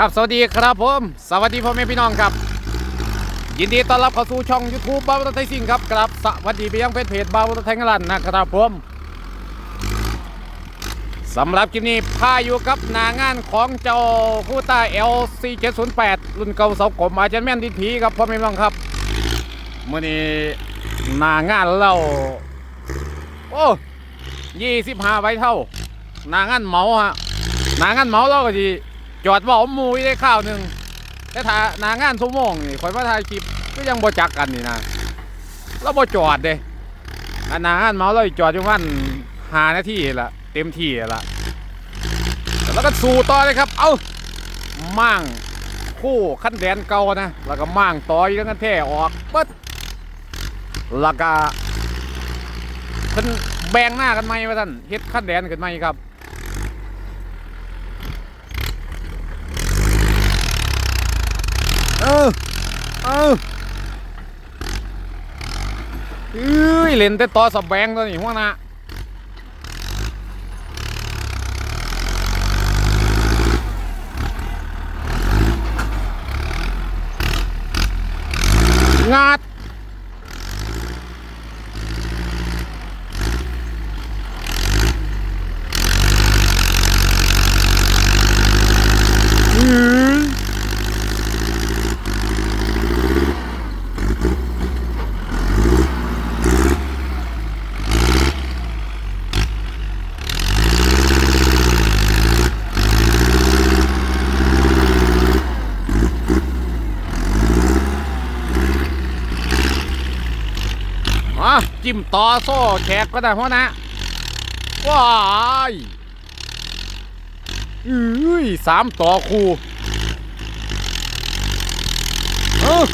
ครับสวัสดีครับผม สวัสดีพ่อแม่พี่น้องครับ ยินดีต้อนรับเข้าสู่ช่อง YouTube บาวรถไทยซิ่งครับครับสวัสดีไปยังเพจเพจบาวรถไทยงลันนะครับผมสำหรับคลิปนี้พาอยู่กับนางานของเจ้าคู่ต้า LC 708 รุ่นเก่าเสากลมอาจารย์แม่นดิทีครับพ่อแม่พี่น้องครับมื่อนี้นางานเราโอ้ยี่สิบห้าใบเท่านางานเมาฮะนางานเมาเราก็ดี จอดบอกมูได้ข้าวหนึ่งแต่ถ้านางานชั่วโมงนี่คอยมาถ่ายคลิปก็ยังบ่จักกันนี่นะเราบ่จอดเด้อันนางานเมาเราอีกจอดอยู่วันหานาทีละเต็มที่ละแล้วก็สู่ต่อเลยครับ เอามั่งคู่ขั้นแดนเก่านะ แล้วก็มั่งต่อยแล้วกันแท่ออกปึ๊ดแล้วก็เพิ่นแบ่งหน้ากันไหมวะท่านเฮ็ดขั้นแดนกันไหมครับ เออเออเอ้ยเล่นแต่ต่อสแบงตัวนี้หัวหน้างัดอื้อ มา จิ้มต่อโซ่แขกก็ได้พ่อนะว้ายอุ้ยสามต่อคูเออ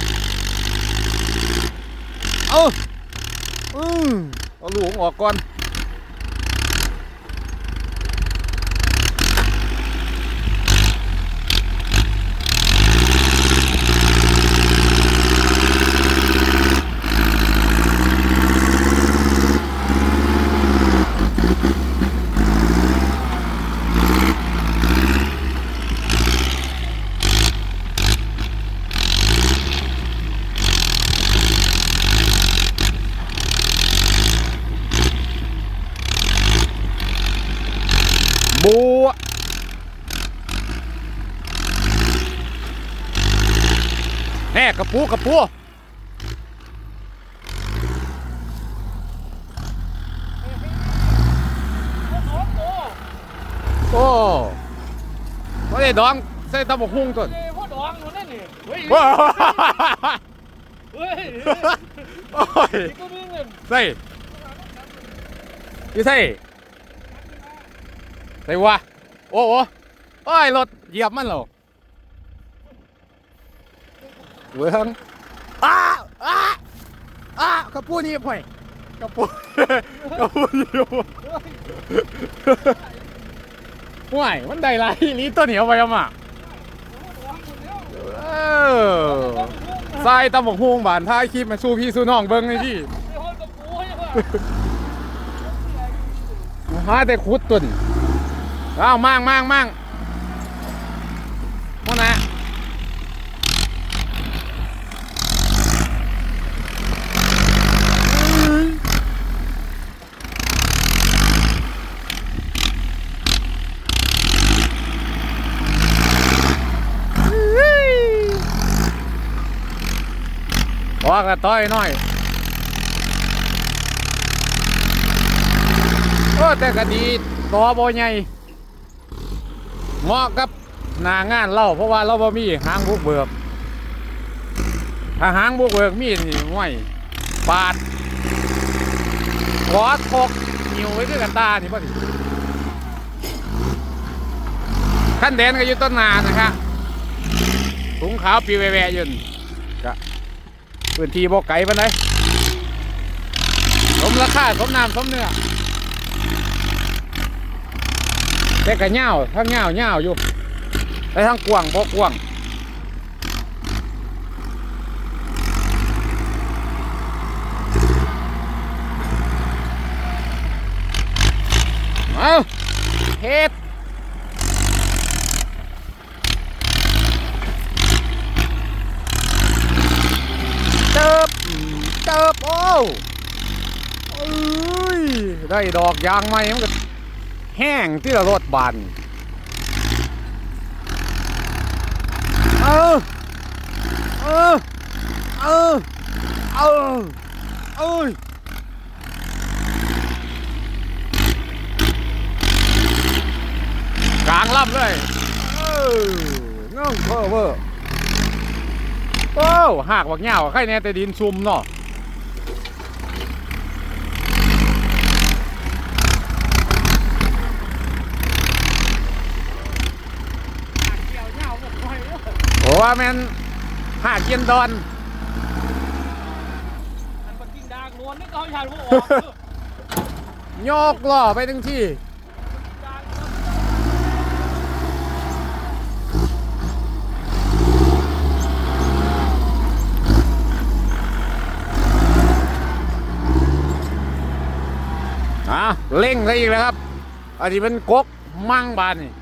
เอออืมเอาลูกออกก่อน บัวแน่กระปูกระปูโอ้ ไม่ได้ดองใส่ตะบกหุ่งตัวเอ้ยพ่อดองหนูนั่นนี่เฮ้ยว้าเฮ้ยโอ้ยนี่ก็มีเงินใส่อยี่ใส่ใส่วะโอ้โหโอ้ยรถเหยียบมันเหรอเวิงอ้าอ้าอ้ากระปูนี่พ่อยกระปูกระปูนี่ ห่วยมันได้ไรลีตัวเหนียวไปอะมาเออทรายตำบกฮวงบานท้ายคลิปมาสู้พี่สู้น้องเบิ้งเลยพี่หาแต่คุดตุนอ้าวมั่งมั่งมั่งพวกนะ ออกละต้อยน้อยโอ้แต่ก็ดีต่อบ่ใหญ่เหมาะกับหนางานเราเพราะว่าเราบ่มีหางบุกเบิกถ้าหางบุกเบิกมีนี่ห่วยปาดขอทกหิวไว้ด้วยกันตานี่พ่อดิขั้นแดนก็อยู่ต้นนานะครับถุงขาวปีแวะๆยืน พื้นที่บ่ไก่ปานใดสมราคาสมน้ำสมเนื้อแต่ก็เงาทั้งเงาวเงาอยู่แต่ทั้งกวางบ่กวางเอาเฮ็ด ได้ดอกยางใหม่มันก็แห้งที่ละรถบานเออเออเออเออเอ้ยกลางลำเลยเออเงื่องเพ้อเวอร์โอ้หากบักเหงาใครเนี่ยแต่ดินซุ่มเนาะ เกี่ยวเหงาหมดไปแล้ว โอ้ ว่าแม่นหากเย็นดอนอันปักกิ่งดางนวลนี่ก็เอาชาลูกออกโยกล้อไปทั้งที่ ดางอะเร่งซะอีกแล้วครับ อันนี้เป็นกกมั่งบานนี่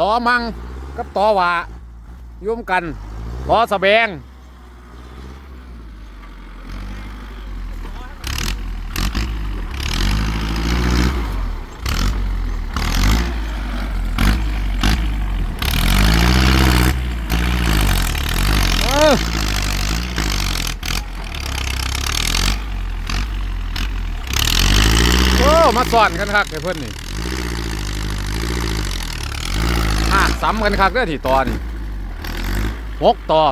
ต่อมั่งกับต่อหวา ยุ่มกันขอสแสบงมาซ่อนกันคักไอ้เพื่อนนี่หักซ้ำกันคักเด้อที่ตอนนี่ 6 ต่อ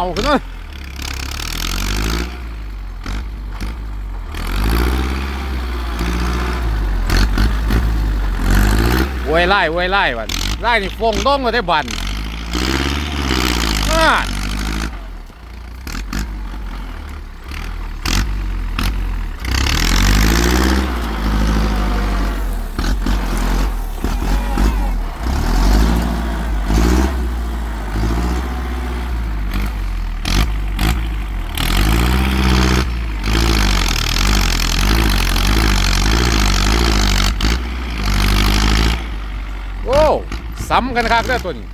าขึ้นเลยไว้ไล่ไว้ไล่บันไล่นี่ฟงต้องก็ได้บันอ่าโอ้ ซ้ำกันคักเด้อตัวนี้